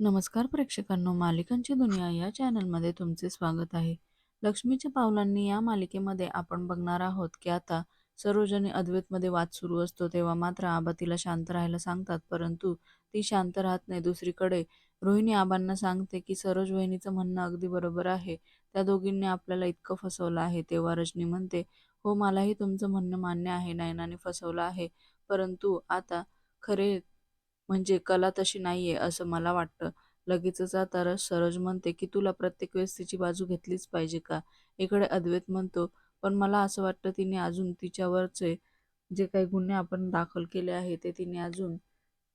नमस्कार प्रेक्षकांनो मालिकांची दुनिया या चॅनलमध्ये तुमचे स्वागत आहे. लक्ष्मीच्या पावलांनी या मालिकेमध्ये आपण बघणार आहोत की आता सरोज आणि अद्वैतमध्ये वाद सुरू असतो तेव्हा मात्र आबा तिला शांत राहायला सांगतात परंतु ती शांत राहत नाही. दुसरीकडे रोहिणी आबांना सांगते की सरोज वहिनीचं म्हणणं अगदी बरोबर आहे. त्या दोघींनी आपल्याला इतकं फसवलं आहे. तेव्हा रजनी म्हणते हो मलाही तुमचं म्हणणं मान्य आहे. नयनाने फसवलं आहे. परंतु आता खरे म्हणजे कला तशी नाहीये असं मला वाटतं. लगेचच आता सरोज म्हणते की तुला प्रत्येक वेळेस तिची बाजू घेतलीच पाहिजे का? इकडे अद्वैत म्हणतो, पण मला असं वाटतं तिने अजून तिच्यावरचे जे काही गुन्हे आपण दाखल केले आहे ते तिने अजून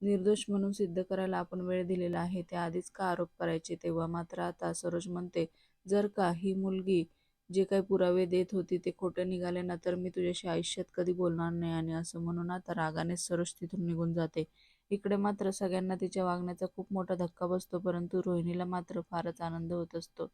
निर्दोष म्हणून सिद्ध करायला आपण वेळ दिलेला आहे. त्या आधीच का आरोप करायचे? तेव्हा मात्र आता सरोज म्हणते, जर का ही मुलगी जे काही पुरावे देत होती ते खोटे निघाले ना तर मी तुझ्याशी आयुष्यात कधी बोलणार नाही आणि असं म्हणून आता रागाने सरोज तिथून निघून जाते. इकडे मात्र सगळ्यांना तिच्या वागण्याचा खूप मोठा धक्का बसतो परंतु रोहिणीला मात्र फारच आनंद होत असतो.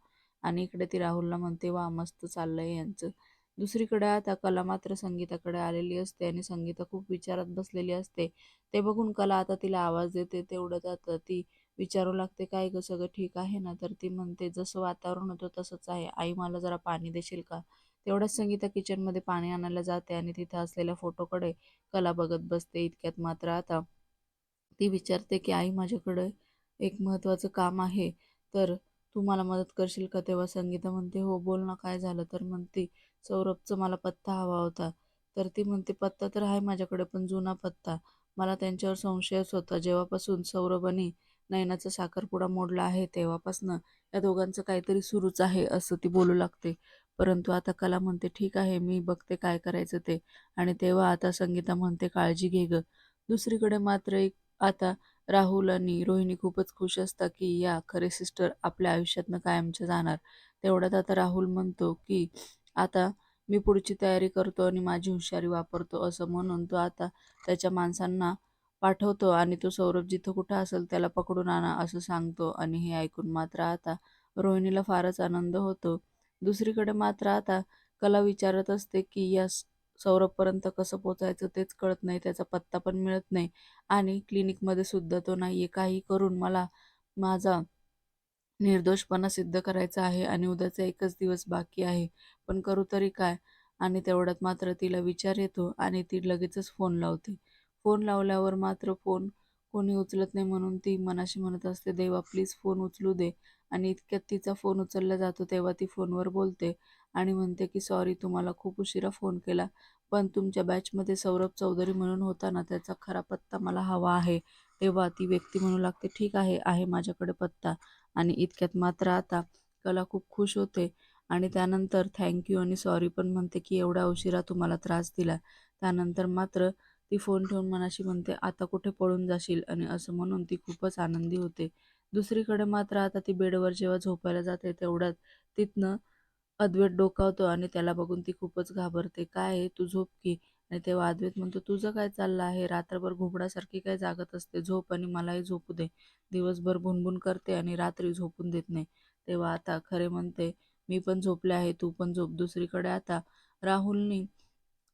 आणि इकडे ती राहुलला म्हणते वा मस्त चाललंय यांचं. दुसरीकडे आता कला मात्र संगीताकडे आलेली असते आणि संगीता खूप विचारात बसलेली असते. ते बघून कला आता तिला आवाज देते तेवढं आता ती विचारू लागते काय ग सगळं ठीक आहे ना? तर ती म्हणते जसं वातावरण होतं तसंच आहे. आई मला जरा पाणी देशील का? तेवढ्याच संगीता किचनमध्ये पाणी आणायला जाते आणि तिथे असलेल्या फोटोकडे कला बघत बसते. इतक्यात मात्र आता ती विचारते की आई माझ्याकडे एक महत्त्वाचं काम आहे तर तू मला मदत करशील का? तेव्हा संगीता म्हणते हो बोल ना काय झालं? तर म्हणते सौरभचं मला पत्ता हवा होता. तर ती म्हणते पत्ता तर आहे माझ्याकडे पण जुना पत्ता. मला त्यांच्यावर संशयच होता. जेव्हापासून सौरभ आणि नयनाचा साखरपुडा मोडला आहे तेव्हापासनं या दोघांचं काहीतरी सुरूच आहे असं ती बोलू लागते. परंतु आता कला म्हणते ठीक आहे मी बघते काय करायचं ते. आणि तेव्हा आता संगीता म्हणते काळजी घे ग. दुसरीकडे मात्र एक आता राहुल आणि रोहिणी खूपच खुश असतात की या खरे सिस्टर आपल्या आयुष्यातनं कायमच्या जाणार. तेवढ्यात आता राहुल म्हणतो की आता मी पुढची तयारी करतो आणि माझी हुशारी वापरतो. असं म्हणून तो आता त्याच्या माणसांना पाठवतो आणि तो सौरभ जिथं कुठं असेल त्याला पकडून आणा असं सांगतो आणि हे ऐकून मात्र आता रोहिणीला फारच आनंद होतो. दुसरीकडे मात्र आता कला विचारत असते की या सौरभपर्यंत कसं पोचायचं तेच कळत नाही त्याचा पत्ता पण मिळत नाही आणि क्लिनिकमध्ये सुद्धा तो नाही आहे काही करून मला माझा निर्दोषपणा सिद्ध करायचा आहे आणि उद्याचा एकच दिवस बाकी आहे. पण करू तरी काय? आणि तेवढ्यात मात्र तिला विचार येतो आणि ती लगेचच फोन लावते. फोन लावल्यावर मात्र फोन कोणी उचलत नाही म्हणून ती मनाशी म्हणत असते देवा प्लीज फोन उचलू दे. आणि इतक्यात तिचा फोन उचलला जातो तेव्हा ती फोनवर बोलते आणि म्हणते की सॉरी तुम्हाला खूप उशिरा फोन केला पण तुमच्या बॅचमध्ये सौरभ चौधरी म्हणून होता ना त्याचा खरा पत्ता मला हवा आहे. तेव्हा ती व्यक्ती म्हणू लागते ठीक आहे आहे माझ्याकडे पत्ता. आणि इतक्यात मात्र आता कला खूप खुश होते आणि त्यानंतर थँक्यू आणि सॉरी पण म्हणते की एवढा उशिरा तुम्हाला त्रास दिला. त्यानंतर मात्र ती फोन ठेवून मनाशी म्हणते आता कुठे पळून जाशील? आणि असं म्हणून ती खूपच आनंदी होते. दुसरीकडे मात्र आता ती बेडवर जेव्हा झोपायला जाते तेवढ्यात तिथनं अद्वैत डोकावतो आणि त्याला बघून ती खूपच घाबरते. काय आहे? तू झोप की? आणि तेव्हा अद्वैत म्हणतो तुझं काय चाललं आहे? रात्रभर घुबडासारखी काय जागत असते? झोप आणि मलाही झोपू दे. दिवसभर भुनभुन करते आणि रात्री झोपून देत नाही. तेव्हा आता खरे म्हणते मी पण झोपले आहे तू पण झोप. दुसरीकडे आता राहुलनी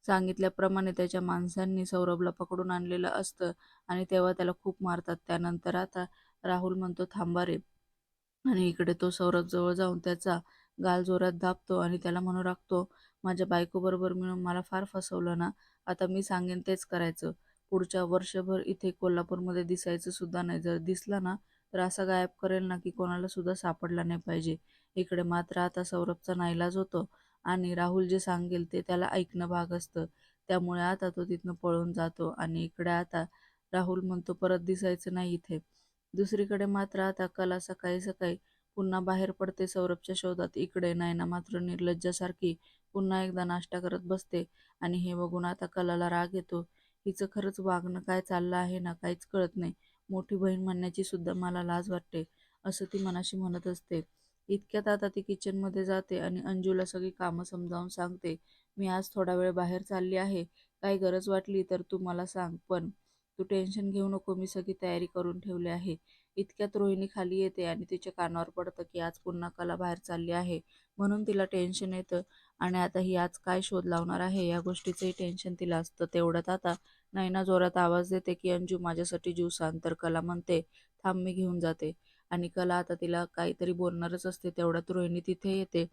सांगितल्याप्रमाणे त्याच्या माणसांनी सौरभला पकडून आणलेलं असतं आणि तेव्हा त्याला खूप मारतात. त्यानंतर आता राहुल म्हणतो थांबा रे. आणि इकडे तो सौरभ जवळ जाऊन त्याचा गाल जोरात दाबतो आणि त्याला म्हणू लागतो माझ्या बायकोबरोबर मिळून मला फार फसवलं ना आता मी सांगेन तेच करायचं. पुढच्या वर्षभर इथे कोल्हापूरमध्ये दिसायचं सुद्धा नाही. जर दिसला ना तर असा गायब करेल ना की कोणाला सुद्धा सापडला नाही पाहिजे. इकडे मात्र आता सौरभचा नाईलाज होतो आणि राहुल जे सांगेल ते त्याला ऐकणं भाग असतं. त्यामुळे आता तो तिथनं पळून जातो आणि इकडे आता राहुल म्हणतो परत दिसायचं नाही इथे. दुसरीकडे मात्र आता कला सकाळी सकाळी पुन्हा बाहेर पडते सौरभच्या शोधात. इकडे नयना मात्र निर्लज्जासारखी पुन्हा एकदा नाश्ता करत बसते आणि हे बघून आता कलाला राग येतो. हिचं खरंच वागणं काय चाललं आहे ना काहीच कळत नाही. मोठी बहीण म्हणण्याची सुद्धा मला लाज वाटते असं ती मनाशी म्हणत असते. इतक्यात आता ती किचनमध्ये जाते आणि अंजूला सगळी कामं समजावून सांगते मी आज थोडा वेळ बाहेर चालली आहे. काही गरज वाटली तर तू मला सांग पण तू टेन्शन घेऊ नको मी सगळी तयारी करून ठेवली आहे. इतक्यात रोहिणी खाली येते आणि तिच्या कानावर पडतं की आज पुन्हा कला बाहेर चालली आहे. म्हणून तिला टेन्शन येतं आणि आता ही आज काय शोध लावणार आहे या गोष्टीचंही टेन्शन तिला असतं. तेवढ्यात आता नैना जोरात आवाज देते की अंजू माझ्यासाठी ज्यूस आण तर कला म्हणते थांब मी घेऊन जाते. आणि कला आता तिला काहीतरी बोलणारच असते. तेवढ्यात रोहिणी तिथे येते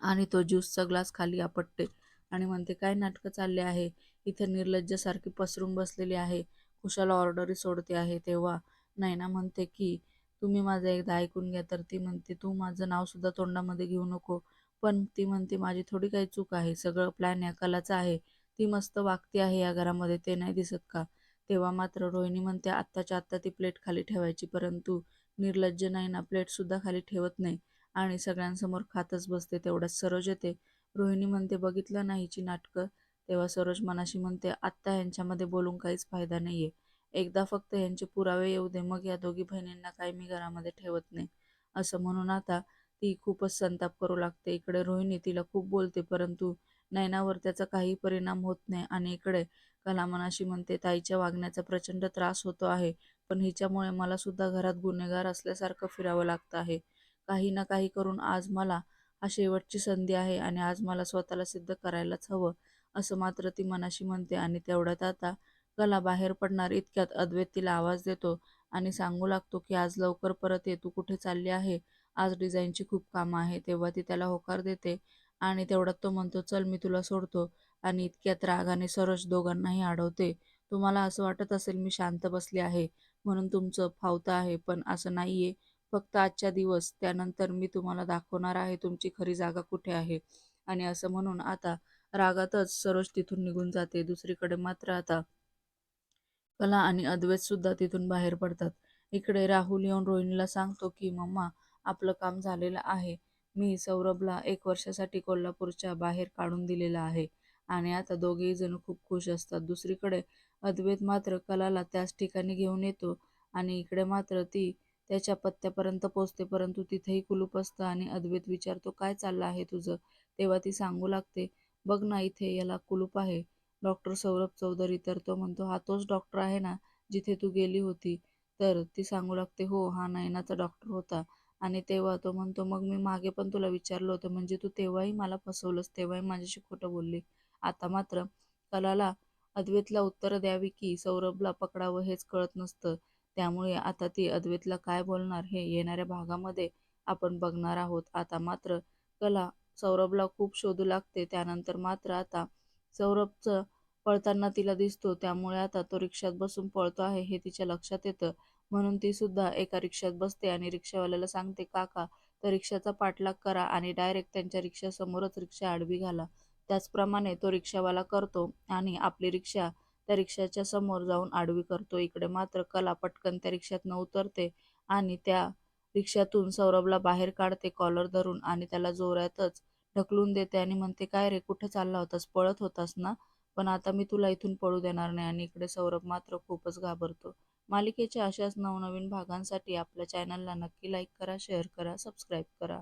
आणि तो ज्यूसचा ग्लास खाली आपटते आणि म्हणते काय नाटकं चालले आहे? इथे निर्लज्जासारखी पसरून बसलेली आहे. कुशाला ऑर्डरी सोडते आहे तेव्हा. नैना म्हणते की तुम्ही माझं एकदा ऐकून घ्या. तर ती म्हणते तू माझं नावसुद्धा तोंडामध्ये घेऊ नको. पण ती म्हणते माझी थोडी काही चूक आहे. सगळं प्लॅन या कलाचा आहे. ती मस्त वागती आहे या घरामध्ये. ते नाही दिसत का? तेव्हा मात्र रोहिणी म्हणते आत्ताच्या आत्ता ती प्लेट खाली ठेवायची. परंतु निर्लज्ज नाही ना प्लेटसुद्धा खाली ठेवत नाही आणि सगळ्यांसमोर खातच बसते. तेवढ्यात सरोज येते. रोहिणी म्हणते बघितलं नाहीची नाटकं. तेव्हा सरोज मनाशी म्हणते आत्ता ह्यांच्यामध्ये बोलून काहीच फायदा नाही आहे एकदा फक्त यांचे पुरावे येऊ दे मग या दोघी बहिणींना काही मी घरामध्ये ठेवत नाही. असं म्हणून आता ती खूपच संताप करू लागते. इकडे रोहिणी तिला खूप बोलते परंतु नयनावर त्याचा काही परिणाम होत नाही. आणि इकडे कला मनाशी म्हणते ताईच्या वागण्याचा प्रचंड त्रास होतो आहे पण हिच्यामुळे मला सुद्धा घरात गुन्हेगार असल्यासारखं फिरावं लागतं आहे. काही ना काही करून आज मला हा शेवटची संधी आहे आणि आज मला स्वतःला सिद्ध करायलाच हवं. असं मात्र ती मनाशी म्हणते आणि तेवढ्यात आता कला बाहेर पडणार इतक्यात अद्वैत तिला आवाज देतो आणि सांगू लागतो की आज लवकर परत ये तू कुठे चालली आहे? आज डिझाईनची खूप कामं आहे तेव्हा ती त्याला होकार देते आणि तेवढ्यात तो म्हणतो चल मी तुला सोडतो. आणि इतक्यात रागाने सरोज दोघांनाही अडवते तुम्हाला असं वाटत असेल मी शांत बसले आहे म्हणून तुमचं फावतं आहे पण असं नाही आहे फक्त आजच्या दिवस त्यानंतर मी तुम्हाला दाखवणार आहे तुमची खरी जागा कुठे आहे. आणि असं म्हणून आता रागातच सरोज तिथून निघून जाते. दुसरीकडे मात्र आता कला आणि अद्वैत सुद्धा तिथून बाहेर पडतात. इकडे राहुल येऊन रोहिणीला सांगतो की मम्मा आपलं काम झालेलं आहे. मी सौरभला एक वर्षासाठी कोल्हापूरच्या बाहेर काढून दिलेलं आहे आणि आता दोघेही जण खूप खुश असतात. दुसरीकडे अद्वैत मात्र कलाला त्याच ठिकाणी घेऊन येतो आणि इकडे मात्र ती त्याच्या पत्त्यापर्यंत पोचते परंतु तिथेही कुलूप असतं आणि अद्वैत विचारतो काय चाललं आहे तुझं? तेव्हा ती सांगू लागते बघ ना इथे याला कुलूप आहे. डॉक्टर सौरभ चौधरी तर तो म्हणतो हा तोच डॉक्टर आहे ना जिथे तू गेली होती. तर ती सांगू लागते हो हा नयनाचा डॉक्टर होता. आणि तेव्हा तो म्हणतो मग मी मागे पण तुला विचारलं होतं म्हणजे तू तेव्हाही मला फसवलंस तेव्हाही माझ्याशी खोटं बोलली. आता मात्र कलाला अद्वैतला उत्तर द्यावी की सौरभला पकडावं हेच कळत नसतं. त्यामुळे आता ती अद्वैतला काय बोलणार? हे येणाऱ्या भागामध्ये आपण बघणार आहोत. आता मात्र कला सौरभला खूप शोधू लागते. त्यानंतर मात्र आता सौरभचं पळताना तिला दिसतो. त्यामुळे आता तो रिक्षात बसून पळतो आहे हे तिच्या लक्षात येतं. म्हणून ती सुद्धा एका रिक्षात बसते आणि रिक्षावाल्याला सांगते काका तर रिक्षाचा पाठलाग करा आणि डायरेक्ट त्यांच्या रिक्षासमोरच रिक्षा आडवी घाला. त्याचप्रमाणे तो रिक्षावाला करतो आणि आपली रिक्षा त्या रिक्षाच्या समोर जाऊन आडवी करतो. इकडे मात्र कला पटकन त्या रिक्षात न उतरते आणि त्या रिक्षातून सौरभला बाहेर काढते कॉलर धरून आणि त्याला जोरातच ढकलून देते आणि म्हणते काय रे कुठे चालला होतास? पळत होतास ना? पण आता मी तुला इथून पळू देणार नाही आणि इकडे सौरभ मात्र खूपच घाबरतो. मालिकेच्या अशाच नवनवीन भागांसाठी आपल्या चॅनलला नक्की लाईक करा शेअर करा सबस्क्राईब करा.